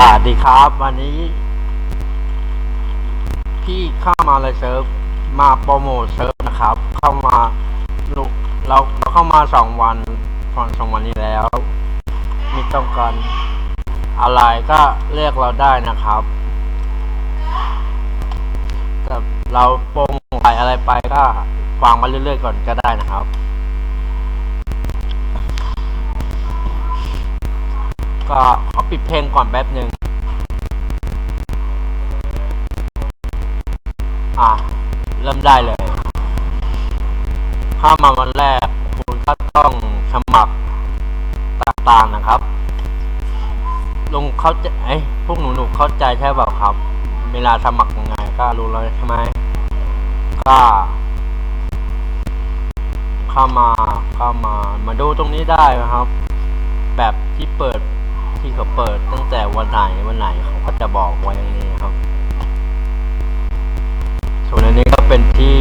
วัสดีครับ วันนี้ พี่เข้ามาเลยเซิร์ฟมาโปรโมทเซิร์ฟนะครับ เข้ามาลุเราเราเข้ามาสองวันตอนสองวันนี้แล้วมีต้องการอะไรก็เรียกเราได้นะครับแต่เราโปรโมทไปอะไรไปก็ฟังมาเรื่อยๆก่อนก็ได้นะครับก็ขอปิดเพลงก่อนแป๊บหนึ่ง ได้เลยเข้ามาวันแรกคุณก็ต้องสมัครต่างๆนะครับลุงเข้าใจเอ้พวกหนูหนูๆเข้าใจใช่เปล่าครับ เวลาสมัครยังไงก็รู้แล้วใช่ไหมก็เข้ามาเข้ามามาดูตรงนี้ได้นะครับ แบบที่เปิดที่เขาเปิดตั้งแต่วันไหนวันไหนเขาก็จะบอกไว้อย่างนี้ครับ เป็นที่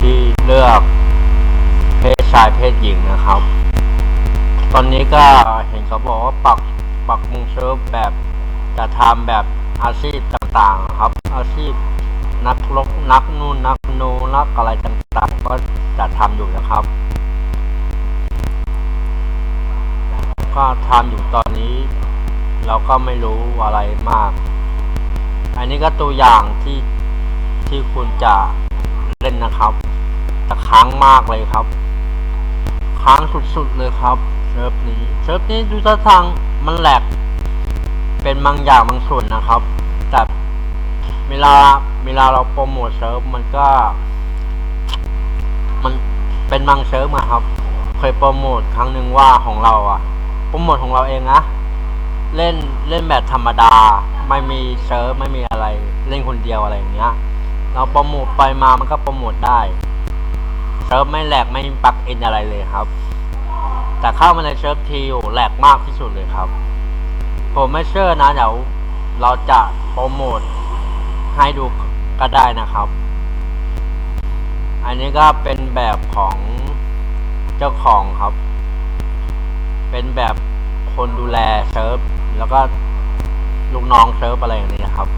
ที่เลือกเพศชายเพศหญิงนะครับ ตอนนี้ก็เห็นเขาบอกว่าปักปักมุงเซิร์ฟแบบจะทำแบบอาชีพต่างๆครับ อาชีพนักลกนักนู่นนักโนนักอะไรต่างๆ ก็จะทำอยู่นะครับ ก็ทำอยู่ตอนนี้ เราก็ไม่รู้อะไรมาก อันนี้ก็ตัวอย่างที่ ที่คุณจะเล่นนะครับแต่ค้างมากเลยครับ ค้างสุดๆเลยครับเซิร์ฟนี้เซิร์ฟนี้ดูท่าทางมันแหลก เป็นบางอย่างบางส่วนนะครับ แต่เวลาเวลาเราโปรโมทเซิร์ฟมันก็ มันเป็นบางเซิร์ฟอะครับ เคยโปรโมทครั้งหนึ่งว่าของเราอะโปรโมทของเราเองนะเล่นเล่นแบบธรรมดา ไม่มีเซิร์ฟไม่มีอะไร เล่นคนเดียวอะไรอย่างเงี้ย เราโปรโมทไปมามันก็โปรโมทได้เซิร์ฟไม่แหลกไม่มีปลักเอินอะไรเลยครับ แต่เข้ามาในเซิร์ฟทีโอแหลกมากที่สุดเลยครับ ผมไม่เชื่อนะเดี๋ยวเราจะโปรโมทให้ดูก็ได้นะครับ อันนี้ก็เป็นแบบของเจ้าของครับ เป็นแบบคนดูแลเซิร์ฟแล้วก็ลูกน้องเซิร์ฟอะไรอย่างนี้นครับ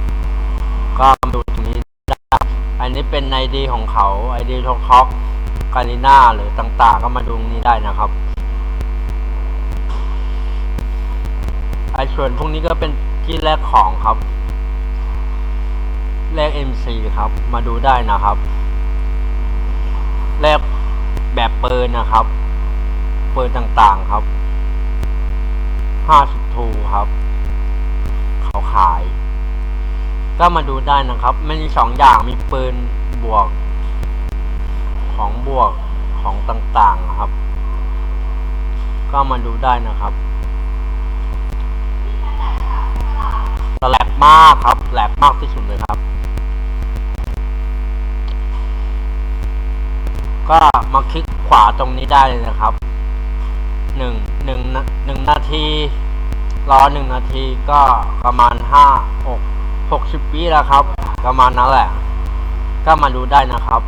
ก็มาดูตรงนี้ได้ อันนี้เป็นไอดีของเขาไอดีท็อกท็อกกาลิน่าหรือต่างๆ ก็มาดูนี้ได้นะครับไอส่วนพวกนี้ก็เป็นที่แรกของครับ แรก MC ครับ มาดูได้นะครับ แรกแบบเปืนนะครับ เปืนต่างๆครับ 50ทูครับ เขาขาย ก็มาดูได้นะครับมันมีสองอย่างมีปืนบวก ของบวกของต่างๆครับ ก็มาดูได้นะครับแหลกมากครับแหลกมากที่สุดเลยครับ ก็มาคลิกขวาตรงนี้ได้เลยนะครับหนึ่งหนึ่งหนึ่งนาทีรอหนึ่งนาทีก็ประมาณห้าหก หกสิบวิแล้วครับประมาณนั้นแหละ ก็มาดูได้นะครับ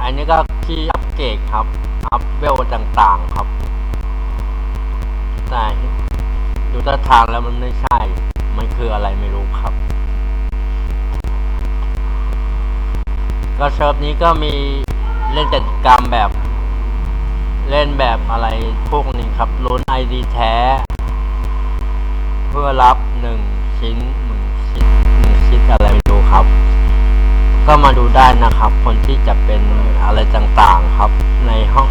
อันนี้ก็ที่อัปเกรดครับ อัพเวลต่างๆครับ แต่ดูท่าทางแล้วมันไม่ใช่ มันคืออะไรไม่รู้ครับ ก็เซิร์ฟนี้ก็มีเล่นกิจกรรมแบบ เล่นแบบอะไรพวกนี้ครับลุ้นไอดีแท้ เพื่อรับหนึ่งชิ้นหนึ่งชิ้นหนึ่งชิ้นอะไรไม่รู้ครับ ก็มาดูได้นะครับ คนที่จะเป็นอะไรต่างๆครับ ในห้อง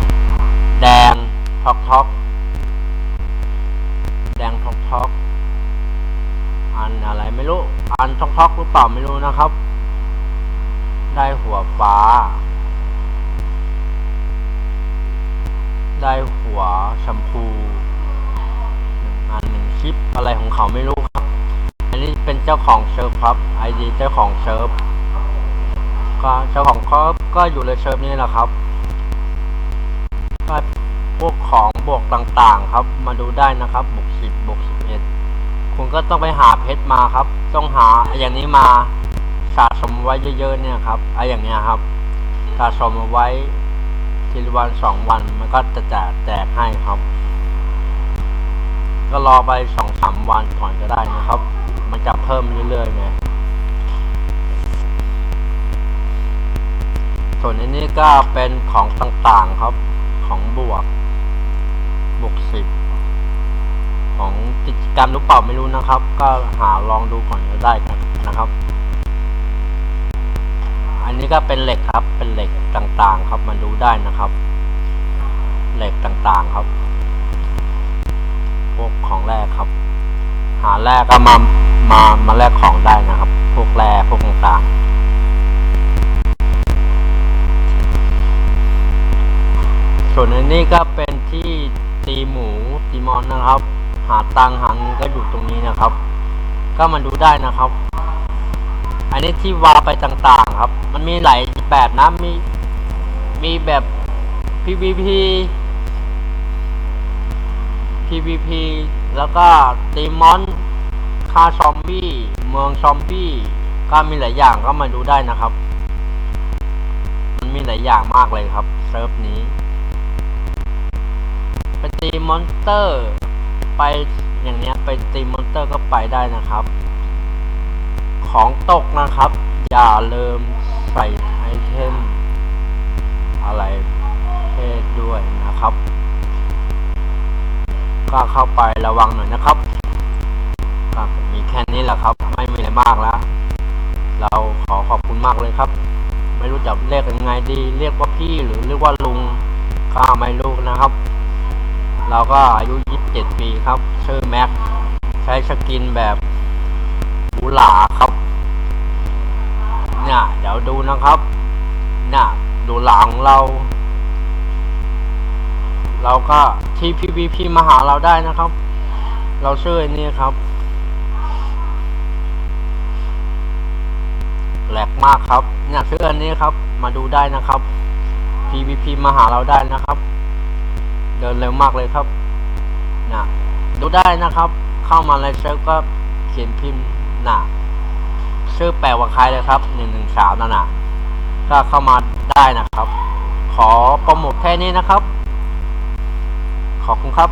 แดงท็อกท็อกแดงท็อกท็อกอันอะไรไม่รู้ อันท็อกท็อกหรือเปล่าไม่รู้นะครับ ได้หัวฟ้า ได้หัวแชมพูหนึ่งอันหนึ่งคลิปอะไรของเขาไม่รู้ครับ อันนี้เป็นเจ้าของเซิร์ฟครับไอดีเจ้าของเซิร์ฟก็เจ้าของเขาก็อยู่ในเซิร์ฟนี้แหละครับก็พวกของบวกต่างๆครับ มาดูได้นะครับบวกสิบบวกสิบเอ็ดคุณก็ต้องไปหาเพชรมาครับ ต้องหาอย่างนี้มาสะสมไว้เยอะๆเนี่ยครับไออย่างเนี้ยครับสะสมไว้ ทีละวันสองวันมันก็จะแจกแจกให้ครับ ก็รอไปสองสามวันก่อนก็ได้นะครับ มันจะเพิ่มเรื่อยๆไงส่วนอันนี้ก็เป็นของต่างๆครับ ของบวก บวกสิบของกิจกรรมหรือเปล่าไม่รู้นะครับ ก็หาลองดูก่อนก็ได้นะครับ นี้ก็เป็นเหล็กครับ เป็นเหล็กต่างๆ ครับมาดูได้นะครับ เหล็กต่างๆครับ พวกของแรกครับ หาแรกก็มา มา มาแลกของได้นะครับ พวกแร่พวกต่างๆส่วนอันนี้ก็เป็นที่ตีหมูตีมอนนะครับ หาตังหาเงินก็อยู่ตรงนี้นะครับ ก็มาดูได้นะครับ นนี้ที่วาไปต่างๆครับ มันมีหลายแบบนะ มี มีแบบ PVP PVP แล้วก็ตีมอนฆ่าซอมบี้ เมืองซอมบี้ ก็มีหลายอย่างก็มาดูได้นะครับ มันมีหลายอย่างมากเลยครับเซิร์ฟนี้ไปตีมอนสเตอร์ ไปอย่างเนี้ยไปตีมอนสเตอร์ก็ไปได้นะครับ ของตกนะครับ อย่าลืมใส่ไอเทมอะไรเพศด้วยนะครับ ก็เข้าไประวังหน่อยนะครับก็มีแค่นี้แหละครับ ไม่มีอะไรมากแล้ว เราขอขอบคุณมากเลยครับ ไม่รู้จะเรียกยังไงดี เรียกว่าพี่หรือเรียกว่าลุงก็ไม่รู้นะครับ เราก็อายุ 27 ปีครับ ชื่อแม็กใช้สกินแบบ รูหราครับเนี่ยเดี๋ยวดูนะครับเนี่ยดูหลังเรา เราก็ที่ PVP มาหาเราได้นะครับ เราชื่อไอ้นี่ครับแหลกมากครับเนี่ยชื่ออันนี้ครับ มาดูได้นะครับ PVP มาหาเราได้นะครับ เดินเร็วมากเลยครับนะดูได้นะครับ เข้ามาในเซิร์ฟก็เขียนพิมพ์ น่ะชื่อแปลว่าใครเลยครับหนึ่งหนึ่งสามนั่นน่ะก็เข้ามาได้นะครับ ขอโปรโมทแค่นี้นะครับ ขอบคุณครับ